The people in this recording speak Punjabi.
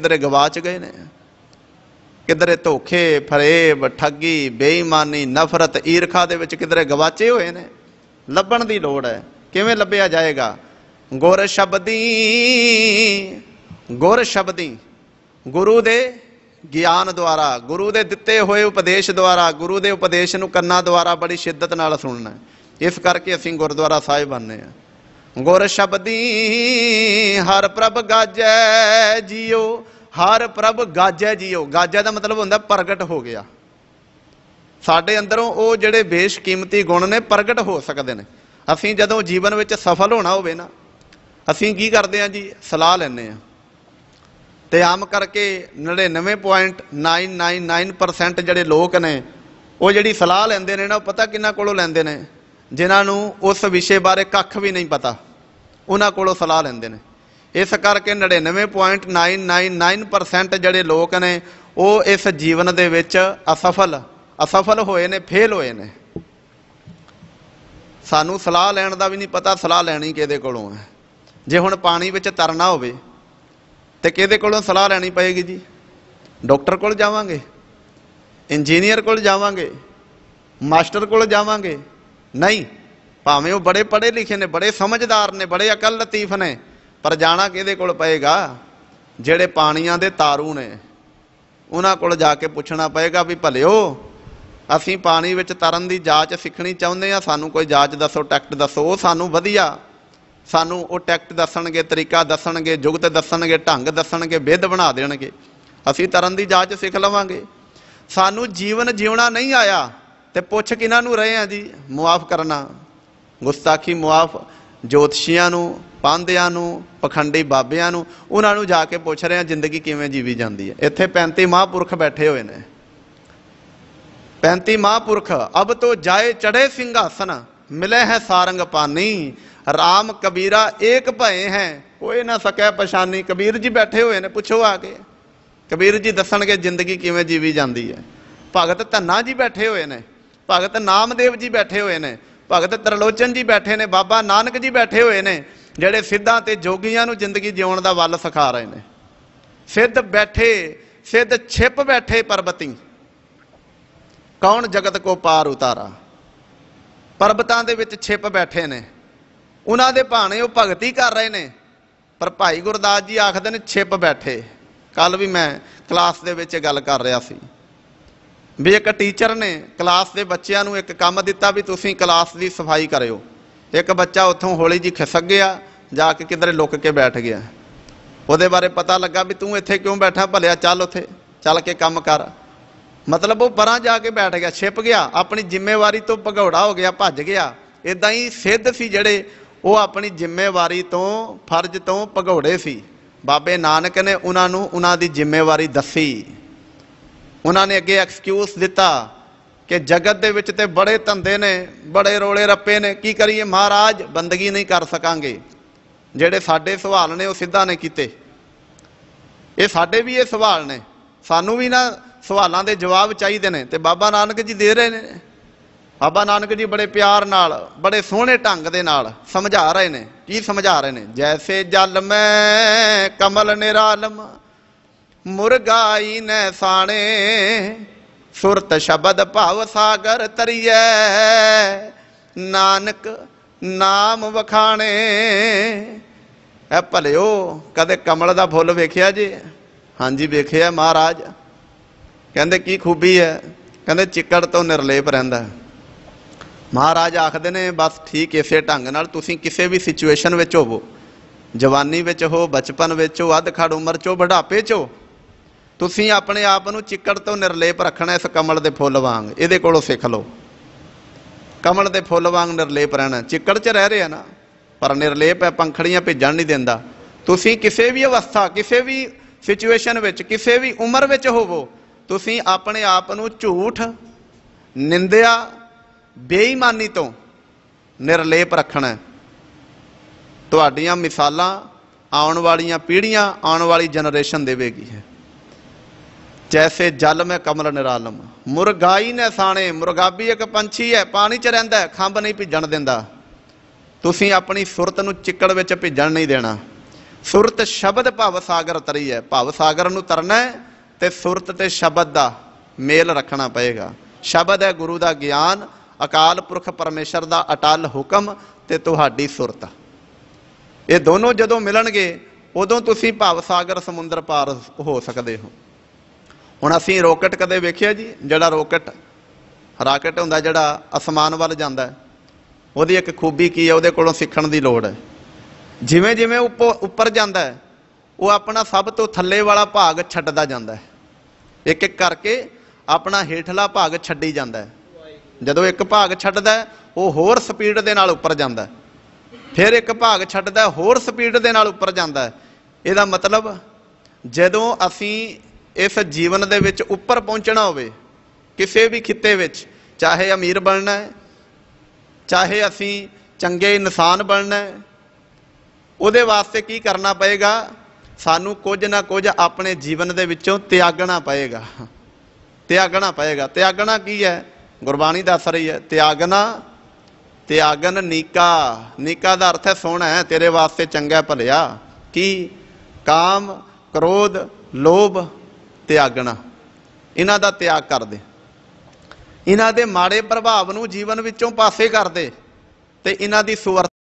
ਕਿਧਰੇ ਗਵਾਚ ਗਏ ਨੇ? ਕਿਧਰੇ ਧੋਖੇ, ਫਰੇਬ, ਠੱਗੀ, ਬੇਈਮਾਨੀ, ਨਫ਼ਰਤ ਈਰਖਾ ਦੇ ਵਿੱਚ ਕਿਧਰੇ ਗਵਾਚੇ ਹੋਏ ਨੇ? ਲੱਭਣ ਦੀ ਲੋੜ ਹੈ। ਕਿਵੇਂ ਲੱਭਿਆ ਜਾਏਗਾ? ਗੁਰ ਸ਼ਬਦੀ ਗੁਰ ਸ਼ਬਦੀ। ਗੁਰੂ ਦੇ ਗਿਆਨ ਦੁਆਰਾ, ਗੁਰੂ ਦੇ ਦਿੱਤੇ ਹੋਏ ਉਪਦੇਸ਼ ਦੁਆਰਾ, ਗੁਰੂ ਦੇ ਉਪਦੇਸ਼ ਨੂੰ ਕੰਨਾਂ ਦੁਆਰਾ ਬੜੀ ਸ਼ਿੱਦਤ ਨਾਲ ਸੁਣਨਾ ਇਸ ਕਰਕੇ ਅਸੀਂ ਗੁਰਦੁਆਰਾ ਸਾਹਿਬ ਬੰਨੇ ਆ ਗੁਰ ਸ਼ਬਦੀ ਹਰ ਪ੍ਰਭ ਗਾਜੈ ਜੀਓ, ਹਰ ਪ੍ਰਭ ਗਾਜੈ ਜੀਓ। ਗਾਜੈ ਦਾ ਮਤਲਬ ਹੁੰਦਾ ਪ੍ਰਗਟ ਹੋ ਗਿਆ। ਸਾਡੇ ਅੰਦਰੋਂ ਉਹ ਜਿਹੜੇ ਬੇਸ਼ਕੀਮਤੀ ਗੁਣ ਨੇ ਪ੍ਰਗਟ ਹੋ ਸਕਦੇ ਨੇ। ਅਸੀਂ ਜਦੋਂ ਜੀਵਨ ਵਿੱਚ ਸਫਲ ਹੋਣਾ ਹੋਵੇ ਨਾ, ਅਸੀਂ ਕੀ ਕਰਦੇ ਹਾਂ ਜੀ? ਸਲਾਹ ਲੈਂਦੇ ਹਾਂ। ਤੇ ਆਮ ਕਰਕੇ 99.999% ਜਿਹੜੇ ਲੋਕ ਨੇ, ਉਹ ਜਿਹੜੀ ਸਲਾਹ ਲੈਂਦੇ ਨੇ ਨਾ, ਉਹ ਪਤਾ ਕਿੰਨਾ ਕੋਲੋਂ ਲੈਂਦੇ ਨੇ? ਜਿਨ੍ਹਾਂ ਨੂੰ ਉਸ ਵਿਸ਼ੇ ਬਾਰੇ ਕੱਖ ਵੀ ਨਹੀਂ ਪਤਾ, ਉਹਨਾਂ ਕੋਲੋਂ ਸਲਾਹ ਲੈਂਦੇ ਨੇ। ਇਸ ਕਰਕੇ 99.999% ਜਿਹੜੇ ਲੋਕ ਨੇ, ਉਹ ਇਸ ਜੀਵਨ ਦੇ ਵਿੱਚ ਅਸਫਲ ਅਸਫਲ ਹੋਏ ਨੇ, ਫੇਲ ਹੋਏ ਨੇ। ਸਾਨੂੰ ਸਲਾਹ ਲੈਣ ਦਾ ਵੀ ਨਹੀਂ ਪਤਾ, ਸਲਾਹ ਲੈਣੀ ਕਿਹਦੇ ਕੋਲੋਂ ਹੈ। ਜੇ ਹੁਣ ਪਾਣੀ ਵਿੱਚ ਤਰਨਾ ਹੋਵੇ, ਤੇ ਕਿਹਦੇ ਕੋਲੋਂ ਸਲਾਹ ਲੈਣੀ ਪਏਗੀ ਜੀ? ਡਾਕਟਰ ਕੋਲ ਜਾਵਾਂਗੇ, ਇੰਜੀਨੀਅਰ ਕੋਲ ਜਾਵਾਂਗੇ, ਮਾਸਟਰ ਕੋਲ ਜਾਵਾਂਗੇ ਨਹੀਂ, ਭਾਵੇਂ ਉਹ ਬੜੇ ਪੜ੍ਹੇ ਲਿਖੇ ਨੇ, ਬੜੇ ਸਮਝਦਾਰ ਨੇ, ਬੜੇ ਅਕਲ ਲਤੀਫ ਨੇ, ਪਰ ਜਾਣਾ ਕਿਹਦੇ ਕੋਲ ਪਏਗਾ? ਜਿਹੜੇ ਪਾਣੀਆਂ ਦੇ ਤਾਰੂ ਨੇ, ਉਹਨਾਂ ਕੋਲ ਜਾ ਕੇ ਪੁੱਛਣਾ ਪਏਗਾ ਵੀ ਭਲਿਓ, ਅਸੀਂ ਪਾਣੀ ਵਿੱਚ ਤਰਨ ਦੀ ਜਾਂਚ ਸਿੱਖਣੀ ਚਾਹੁੰਦੇ ਆ ਸਾਨੂੰ ਕੋਈ ਜਾਂਚ ਦੱਸੋ, ਟੈਕਟ ਦੱਸੋ, ਉਹ ਸਾਨੂੰ ਵਧੀਆ। ਸਾਨੂੰ ਉਹ ਟੈਕਟ ਦੱਸਣਗੇ, ਤਰੀਕਾ ਦੱਸਣਗੇ, ਜੁਗਤ ਦੱਸਣਗੇ, ਢੰਗ ਦੱਸਣਗੇ, ਵਿਧ ਬਣਾ ਦੇਣਗੇ। ਅਸੀਂ ਤਰਨ ਦੀ ਜਾਂਚ ਸਿੱਖ ਲਵਾਂਗੇ। ਸਾਨੂੰ ਜੀਵਨ ਜਿਉਣਾ ਨਹੀਂ ਆਇਆ। ਤੇ ਪੁੱਛ ਕਿਹਨਾਂ ਨੂੰ ਰਹੇ ਆ ਜੀ, ਮੁਆਫ ਕਰਨਾ। ਗੁਸਤਾਖੀ ਮੁਆਫ ਜੋਤਸ਼ੀਆਂ ਨੂੰ ਪਾਂਦਿਆਂ ਨੂੰ, ਪਖੰਡੀ ਬਾਬਿਆਂ ਨੂੰ, ਉਹਨਾਂ ਨੂੰ ਜਾ ਕੇ ਪੁੱਛ ਰਹੇ ਆ, ਜ਼ਿੰਦਗੀ ਕਿਵੇਂ ਜੀਵੀ ਜਾਂਦੀ ਹੈ। ਇੱਥੇ 35 ਮਹਾਂਪੁਰਖ ਬੈਠੇ ਹੋਏ ਨੇ। 35 ਮਹਾਂਪੁਰਖ, ਅਬ ਤੋਂ ਜਾਏ ਚੜੇ ਸਿੰਘਾਸਨ, ਮਿਲੇ ਹੈ ਸਾਰੰਗ ਪਾਨੀ RAM ਕਬੀਰਾ ਏਕ ਭਏ ਹੈ। ਕੋਈ ਨਾ ਸਕੈ ਪਛਾਨੀ। ਕਬੀਰ ਜੀ ਬੈਠੇ ਹੋਏ ਨੇ, ਪੁੱਛੋ ਆ ਕੇ। ਕਬੀਰ ਜੀ ਦੱਸਣਗੇ ਜ਼ਿੰਦਗੀ ਕਿਵੇਂ ਜੀਵੀ ਜਾਂਦੀ ਹੈ। ਭਗਤ ਧੰਨਾ ਜੀ ਬੈਠੇ ਹੋਏ ਨੇ। ਭਗਤ ਨਾਮਦੇਵ ਜੀ ਬੈਠੇ ਹੋਏ ਨੇ, ਭਗਤ ਤਰਲੋਚਨ ਜੀ ਬੈਠੇ ਨੇ, ਬਾਬਾ ਨਾਨਕ ਜੀ ਬੈਠੇ ਹੋਏ ਨੇ, ਜਿਹੜੇ ਸਿੱਧਾਂ ਤੇ ਜੋਗੀਆਂ ਨੂੰ ਜ਼ਿੰਦਗੀ ਜਿਉਣ ਦਾ ਵੱਲ ਸਿਖਾ ਰਹੇ ਨੇ। ਸਿੱਧ ਬੈਠੇ, ਸਿੱਧ ਛਿਪ ਬੈਠੇ ਪਰਬਤੀ। ਕੌਣ ਜਗਤ ਕੋ ਪਾਰ ਉਤਾਰਾ? ਪਰਬਤਾਂ ਦੇ ਵਿੱਚ ਛਿਪ ਬੈਠੇ ਨੇ। ਉਹਨਾਂ ਦੇ ਭਾਣੇ ਉਹ ਭਗਤੀ ਕਰ ਰਹੇ ਨੇ। ਪਰ ਭਾਈ ਗੁਰਦਾਸ ਜੀ ਆਖਦੇ ਨੇ, ਛਿਪ ਬੈਠੇ। ਕੱਲ ਵੀ ਮੈਂ ਕਲਾਸ ਦੇ ਵਿੱਚ ਗੱਲ ਕਰ ਰਿਹਾ ਸੀ। ਵੀ ਇੱਕ ਟੀਚਰ ਨੇ ਕਲਾਸ ਦੇ ਬੱਚਿਆਂ ਨੂੰ ਇੱਕ ਕੰਮ ਦਿੱਤਾ ਵੀ ਤੁਸੀਂ ਕਲਾਸ ਦੀ ਸਫ਼ਾਈ ਕਰਿਓ। ਇੱਕ ਬੱਚਾ ਉੱਥੋਂ ਹੌਲੀ ਜੀ ਖਿਸਕ ਗਿਆ, ਜਾ ਕੇ ਕਿਧਰੇ ਲੁੱਕ ਕੇ ਬੈਠ ਗਿਆ। ਉਹਦੇ ਬਾਰੇ ਪਤਾ ਲੱਗਾ ਵੀ ਤੂੰ ਇੱਥੇ ਕਿਉਂ ਬੈਠਾ? ਭਲਿਆ ਚੱਲ ਉੱਥੇ, ਚੱਲ ਕੇ ਕੰਮ ਕਰ। ਮਤਲਬ ਉਹ ਪਰਾਂ ਜਾ ਕੇ ਬੈਠ ਗਿਆ, ਛਿਪ ਗਿਆ, ਆਪਣੀ ਜ਼ਿੰਮੇਵਾਰੀ ਤੋਂ ਭਗੌੜਾ ਹੋ ਗਿਆ, ਭੱਜ ਗਿਆ। ਇਦਾਂ ਹੀ ਸਿੱਧ ਸੀ ਜਿਹੜੇ ਉਹ ਆਪਣੀ ਜ਼ਿੰਮੇਵਾਰੀ ਤੋਂ, ਫਰਜ਼ ਤੋਂ ਭਗੌੜੇ ਸੀ। ਬਾਬੇ ਨਾਨਕ ਨੇ ਉਹਨਾਂ ਨੂੰ ਉਹਨਾਂ ਦੀ ਜ਼ਿੰਮੇਵਾਰੀ ਦੱਸੀ। ਉਹਨਾਂ ਨੇ ਅੱਗੇ ਐਕਸਕਿਊਜ਼ ਦਿੱਤਾ ਕਿ ਜਗਤ ਦੇ ਵਿੱਚ ਤੇ ਬੜੇ ਧੰਦੇ ਨੇ, ਬੜੇ ਰੋਲੇ ਰੱਪੇ ਨੇ, ਕੀ ਕਰੀਏ ਮਹਾਰਾਜ? ਬੰਦਗੀ ਨਹੀਂ ਕਰ ਸਕਾਂਗੇ। ਜਿਹੜੇ ਸਾਡੇ ਸਵਾਲ ਨੇ ਉਹ ਸਿੱਧਾ ਨੇ ਕੀਤੇ। ਇਹ ਸਾਡੇ ਵੀ ਇਹ ਸਵਾਲ ਨੇ। ਸਾਨੂੰ ਵੀ ਨਾ ਸਵਾਲਾਂ ਦੇ ਜਵਾਬ ਚਾਹੀਦੇ ਨੇ ਤੇ ਬਾਬਾ ਨਾਨਕ ਜੀ ਦੇ ਰਹੇ ਨੇ। ਬਾਬਾ ਨਾਨਕ ਜੀ ਬੜੇ ਪਿਆਰ ਨਾਲ, ਬੜੇ ਸੋਹਣੇ ਢੰਗ ਦੇ ਨਾਲ ਸਮਝਾ ਰਹੇ ਨੇ। ਕੀ ਸਮਝਾ ਰਹੇ ਨੇ? ਜੈਸੇ ਜਲ ਮੈਂ ਕਮਲ ਨਿਰਾਲਮ ਮੁਰਗਾਈ ਨੈ ਸਾਣੇ, ਸੁਰਤ ਸ਼ਬਦ ਭਾਵ ਸਾਗਰ ਤਰੀਐ ਨਾਨਕ ਨਾਮ ਵਖਾਣੇ। ਐ ਭਲਿਓ, ਕਦੇ ਕਮਲ ਦਾ ਫੁੱਲ ਵੇਖਿਆ ਜੀ? ਹਾਂਜੀ, ਵੇਖਿਆ ਮਹਾਰਾਜ। ਕਹਿੰਦੇ, ਕੀ ਖੂਬੀ ਹੈ ਕਹਿੰਦੇ, ਚਿੱਕੜ ਤੋਂ ਨਿਰਲੇਪ ਰਹਿੰਦਾ। ਮਹਾਰਾਜ ਆਖਦੇ ਨੇ, ਬਸ ਠੀਕ ਇਸੇ ਢੰਗ ਨਾਲ ਤੁਸੀਂ ਕਿਸੇ ਵੀ ਸਿਚੁਏਸ਼ਨ ਵਿੱਚ ਹੋਵੋ। ਜਵਾਨੀ ਵਿੱਚ ਹੋ, ਬਚਪਨ ਵਿੱਚ ਹੋ ਅੱਧ ਖੜ ਉਮਰ ਚ ਹੋ, ਬੁਢਾਪੇ ਚ ਹੋ ਤੁਸੀਂ ਆਪਣੇ ਆਪ ਨੂੰ ਚਿੱਕੜ ਤੋਂ ਨਿਰਲੇਪ ਰੱਖਣਾ, ਇਸ ਕਮਲ ਦੇ ਫੁੱਲ ਵਾਂਗ। ਇਹਦੇ ਕੋਲੋਂ ਸਿੱਖ ਲਓ। ਕਮਲ ਦੇ ਫੁੱਲ ਵਾਂਗ ਨਿਰਲੇਪ ਰਹਿਣਾ। ਚਿੱਕੜ 'ਚ ਰਹਿ ਰਿਹਾ ਨਾ, ਪਰ ਨਿਰਲੇਪ ਹੈ, ਪੰਖੜੀਆਂ ਭੇਜਣ ਨਹੀਂ ਦਿੰਦਾ। ਤੁਸੀਂ ਕਿਸੇ ਵੀ ਅਵਸਥਾ, ਕਿਸੇ ਵੀ ਸਿਚੁਏਸ਼ਨ ਵਿੱਚ, ਕਿਸੇ ਵੀ ਉਮਰ ਵਿੱਚ ਹੋਵੋ, ਤੁਸੀਂ ਆਪਣੇ ਆਪ ਨੂੰ ਝੂਠ, ਨਿੰਦਿਆ, ਬੇਈਮਾਨੀ ਤੋਂ ਨਿਰਲੇਪ ਰੱਖਣਾ। ਤੁਹਾਡੀਆਂ ਮਿਸਾਲਾਂ ਆਉਣ ਵਾਲੀਆਂ ਪੀੜ੍ਹੀਆਂ ਆਉਣ ਵਾਲੀ ਜਨਰੇਸ਼ਨ ਦੇਵੇਗੀ। ਹੈ ਜੈਸੇ ਜਲ ਮੈਂ ਕਮਲ ਨਿਰਾਲਮ ਮੁਰਗਾਈ ਨੇ ਸਾਣੇ ਮੁਰਗਾਬੀ ਇੱਕ ਪੰਛੀ ਹੈ ਪਾਣੀ 'ਚ ਰਹਿੰਦਾ ਖੰਭ ਨਹੀਂ ਭਿੱਜਣ ਦਿੰਦਾ ਤੁਸੀਂ ਆਪਣੀ ਸੁਰਤ ਨੂੰ ਚਿੱਕੜ ਵਿੱਚ ਭਿੱਜਣ ਨਹੀਂ ਦੇਣਾ ਸੁਰਤ ਸ਼ਬਦ ਭਵ ਸਾਗਰ ਤਰੀ ਹੈ ਭਵ ਸਾਗਰ ਨੂੰ ਤਰਨਾ ਹੈ ਤੇ ਸੁਰਤ ਤੇ ਸ਼ਬਦ ਦਾ ਮੇਲ ਰੱਖਣਾ ਪਏਗਾ ਸ਼ਬਦ ਹੈ ਗੁਰੂ ਦਾ ਗਿਆਨ ਅਕਾਲ ਪੁਰਖ ਪਰਮੇਸ਼ਰ ਦਾ ਅਟਲ ਹੁਕਮ ਤੇ ਤੁਹਾਡੀ ਸੁਰਤ ਇਹ ਦੋਨੋਂ ਜਦੋਂ ਮਿਲਣਗੇ ਉਦੋਂ ਤੁਸੀਂ ਭਵ ਸਾਗਰ ਸਮੁੰਦਰ ਪਾਰ ਹੋ ਸਕਦੇ ਹੋ ਹੁਣ ਅਸੀਂ ਰੋਕਟ ਕਦੇ ਵੇਖਿਆ ਜੀ? ਜਿਹੜਾ ਰੋਕਟ, ਰਾਕਟ ਹੁੰਦਾ ਜਿਹੜਾ ਅਸਮਾਨ ਵੱਲ ਜਾਂਦਾ ਹੈ। ਉਹਦੀ ਇੱਕ ਖੂਬੀ ਕੀ ਹੈ? ਉਹਦੇ ਕੋਲੋਂ ਸਿੱਖਣ ਦੀ ਲੋੜ ਹੈ। ਜਿਵੇਂ ਜਿਵੇਂ ਉੱਪਰ ਉੱਪਰ ਜਾਂਦਾ ਹੈ, ਉਹ ਆਪਣਾ ਸਭ ਤੋਂ ਥੱਲੇ ਵਾਲਾ ਭਾਗ ਛੱਡਦਾ ਜਾਂਦਾ ਹੈ। ਇੱਕ ਇੱਕ ਕਰਕੇ ਆਪਣਾ ਹੇਠਲਾ ਭਾਗ ਛੱਡੀ ਜਾਂਦਾ ਹੈ। ਜਦੋਂ ਇੱਕ ਭਾਗ ਛੱਡਦਾ ਹੈ, ਉਹ ਹੋਰ ਸਪੀਡ ਦੇ ਨਾਲ ਉੱਪਰ ਜਾਂਦਾ ਹੈ। ਫਿਰ ਇੱਕ ਭਾਗ ਛੱਡਦਾ ਹੋਰ ਸਪੀਡ ਦੇ ਨਾਲ ਉੱਪਰ ਜਾਂਦਾ ਹੈ। ਇਹਦਾ ਮਤਲਬ, ਜਦੋਂ ਅਸੀਂ ਇਸ ਜੀਵਨ ਦੇ ਵਿੱਚ ਉੱਪਰ ਪਹੁੰਚਣਾ ਹੋਵੇ, ਕਿਸੇ ਵੀ ਖਿੱਤੇ ਵਿੱਚ, ਚਾਹੇ ਅਮੀਰ ਬਣਨਾ ਹੈ, ਚਾਹੇ ਅਸੀਂ ਚੰਗੇ ਇਨਸਾਨ ਬਣਨਾ ਹੈ, ਉਹਦੇ ਵਾਸਤੇ ਕੀ ਕਰਨਾ ਪਏਗਾ? ਸਾਨੂੰ ਕੁਝ ਨਾ ਕੁਝ ਆਪਣੇ ਜੀਵਨ ਦੇ ਵਿੱਚੋਂ ਤਿਆਗਣਾ ਪਏਗਾ। ਤਿਆਗਣਾ ਪਏਗਾ। ਤਿਆਗਣਾ ਕੀ ਹੈ? ਗੁਰਬਾਣੀ ਦੱਸ ਰਹੀ ਹੈ, ਤਿਆਗਣਾ, ਤਿਆਗਨ ਨੀਕਾ। ਨੀਕਾ ਦਾ ਅਰਥ ਹੈ, ਸੋਹਣਾ ਹੈ, ਤੇਰੇ ਵਾਸਤੇ ਚੰਗਾ ਭਲਿਆ। ਕੀ? ਕਾਮ, ਕ੍ਰੋਧ, ਲੋਭ ਤਿਆਗਣਾ ਇਹਨਾਂ ਦਾ ਤਿਆਗ ਕਰ ਦੇ। ਇਹਨਾਂ ਦੇ ਮਾੜੇ ਪ੍ਰਭਾਵ ਨੂੰ ਜੀਵਨ ਵਿੱਚੋਂ ਪਾਸੇ ਕਰ ਦੇ ਤੇ ਇਹਨਾਂ ਦੀ ਸੁਵਰਤ